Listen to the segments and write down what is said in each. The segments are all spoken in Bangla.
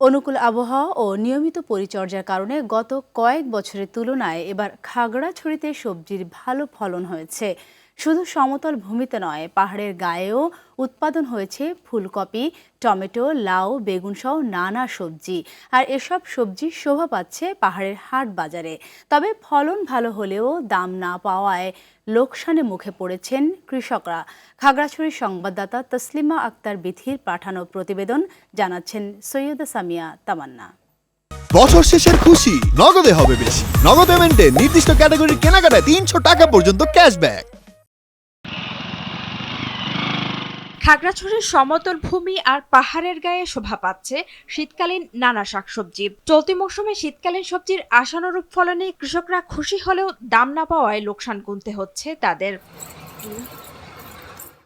অনুকূল আবহাওয়া ও নিয়মিত পরিচর্যার কারণে গত কয়েক বছরের তুলনায় এবার খাগড়াছড়িতে সবজির ভালো ফলন হয়েছে। শুধু সমতল ভূমিতে নয়, পাহাড়ের গায়েও উৎপাদন হয়েছে ফুলকপি, টমেটো, লাউ, বেগুন সহ নানা সবজি। আর এসব সবজি শোভা পাচ্ছে পাহাড়ের হাট বাজারে। তবে ফলন ভালো হলেও দাম না পাওয়ায় লোকসানে মুখে পড়েছেন কৃষকরা। খাগড়াছড়ির সংবাদদাতা তসলিমা আক্তার বিথির পাঠানো প্রতিবেদন জানাচ্ছেন সৈয়দা সামিয়া তামান্না। বছর শেষের খুশি, নগদে হবে বেশি। নগদ পেমেন্টে নির্দিষ্ট ক্যাটাগরির কেনাকাটায় তিনশো টাকা পর্যন্ত ক্যাশব্যাক। খাগড়াছড়ির সমতল ভূমি আর পাহাড়ের গায়ে শোভা পাচ্ছে শীতকালীন নানা শাকসবজি। চলতি মৌসুমে শীতকালীন সবজির আশানুরূপ ফলনে কৃষকরা খুশি হলেও দাম না পাওয়ায় লোকসান গুনতে হচ্ছে তাদের।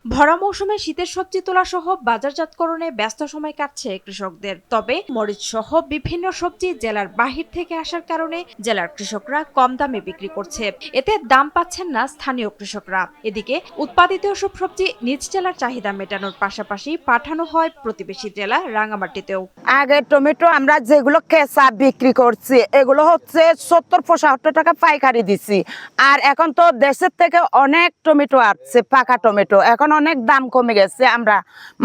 ভরা মৌসুমে শীতের সবজি তোলা সহ বাজারজাতকরণে ব্যস্ত সময় কাটছে কৃষকদের। তবে মরিচ সহ বিভিন্ন সবজি জেলার বাহির থেকে আসার কারণে জেলার কৃষকরা কম দামে বিক্রি করছে। এতে দাম পাচ্ছেন না স্থানীয় কৃষকরা। এদিকে উৎপাদিত এসব সবজি নিজ জেলার চাহিদা মেটানোর পাশাপাশি পাঠানো হয় প্রতিবেশী জেলা রাঙামাটিতেও। আগে টমেটো আমরা যেগুলো কেঁচা বিক্রি করছি, এগুলো হচ্ছে সত্তর পঁচাত্তর টাকা পাইকারি দিছি। আর এখন তো দেশের থেকে অনেক টমেটো আসছে, পাকা টমেটো। এখন অনেক দাম কমে গেছে আমরা।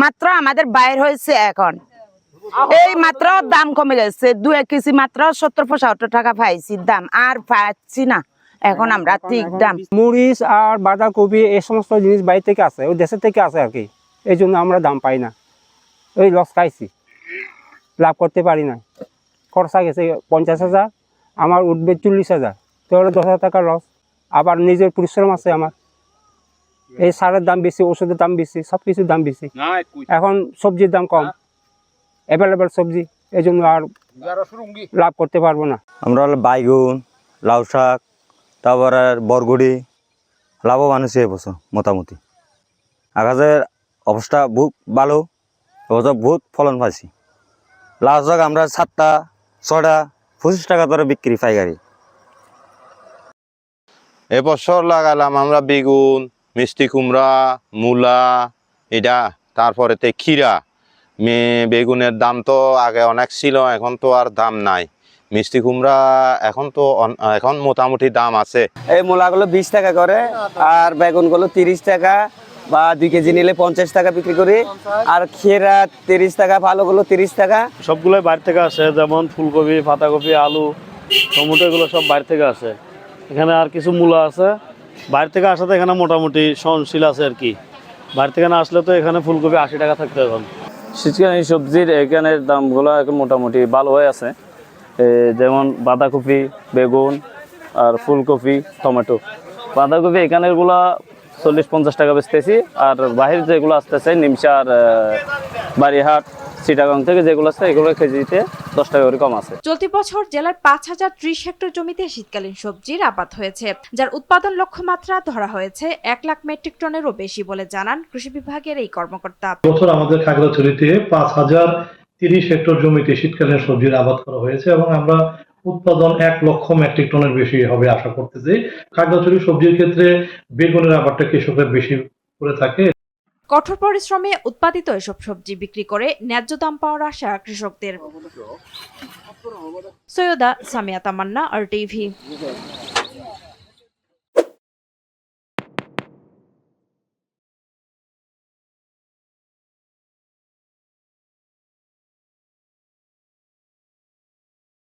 মাত্র আমাদের বাইর হয়েছে এখন। এই মাত্র দাম কমে গেছে। দু এক কেজি মাত্র সত্তর পঁচাত্তর টাকা পাইছি দাম। আর পাচ্ছি না। এখন আমরা ঠিক দাম। মরিচ আর বাঁধাকপি এই সমস্ত জিনিস বাইরে থেকে আসে ওই দেশের থেকে আসে আর কি। এই জন্য আমরা দাম পাই না। ওই লস খাইছি লাভ করতে পারি না খরচা গেছে পঞ্চাশ হাজার আমার উঠবে চল্লিশ হাজার। তাহলে দশ হাজার টাকা লস আবার নিজের পরিশ্রম আছে আমার। এই সারের দাম বেশি ওষুধের দাম বেশি সব কিছুর দাম বেশি। এখন সবজির দাম কম। অ্যাভেলেবেল সবজি এই জন্য আর লাভ করতে পারব না। আমরা হলো বাইগুন লাউ শাক তারপরে বরগুড়ি লাভবান হয়েছে এবছর মোটামুটি। আকাশের অবস্থা বহুত ভালো এবছর বহুত ফলন পাইছি। লাউ শাক আমরা সাতটা ছটা পঁচিশ টাকা ধরে বিক্রি পাইকারি। এবছর লাগালাম আমরা বেগুন মিষ্টি কুমড়া মূলা এটা তারপরেতে ক্ষীরা। মে বেগুনের দাম তো আগে অনেক ছিল এখন তো আর দাম নাই। মিষ্টি কুমড়া এখন তো এখন মোটামুটি দাম আছে। এই মূলাগুলো বিশ টাকা করে আর বেগুনগুলো তিরিশ টাকা বা দুই কেজি নিলে পঞ্চাশ টাকা বিক্রি করি। আর খেরা তিরিশ টাকা ভালোগুলো তিরিশ টাকা। সবগুলোই বাইরে থেকে আসে যেমন ফুলকপি পাতাকপি আলু টমেটো এগুলো সব বাইরে থেকে আসে। এখানে আর কিছু মূলা আছে। বাইরে থেকে আসাতে এখানে মোটামুটি সহনশীল আছে আর কি। বাইরে থেকে আসলে তো এখানে ফুলকপি আশি টাকা থাকতে এখন। শীতকালীন সবজির এখানের দামগুলো এখন মোটামুটি ভালো হয়ে আছে। যেমন বাঁধাকপি বেগুন আর ফুলকপি টমেটো। বাঁধাকপি এখানেরগুলা চল্লিশ পঞ্চাশ টাকা বেচতেছি আর বাহির যেগুলো আসতেছে নিমসার আহ, বাড়িহাট চিটাগাং থেকে যেগুলো আসছে এগুলো কেজিতে দশ টাকা করে কম আছে। চলতি বছর জেলার পাঁচ হাজার ত্রিশ হেক্টর জমিতে শীতকালীন সবজির আবাদ হয়েছে যার উৎপাদন লক্ষ্যমাত্রা ধরা হয়েছে এক লাখ মেট্রিক টনেরও বেশি বলে জানান কৃষি বিভাগের এই কর্মকর্তা। বছর আমাদের খাগড়াছড়িতে পাঁচ হাজার তিরিশ হেক্টর জমিতে শীতকালীন সবজির আবাদ করা হয়েছে এবং আমরা উৎপাদন এক লক্ষ মেট্রিক টনের বেশি হবে আশা করতেছি। খাগড়াছড়ি সবজির ক্ষেত্রে বেগুনের আবাদটা কৃষকরা বেশি করে থাকে। কঠোর পরিশ্রমে উৎপাদিত এসব সবজি বিক্রি করে ন্যায্য দাম পাওয়ার আশা কৃষকদের। সৈয়দা সামিয়া তামান্না, আর টিভি।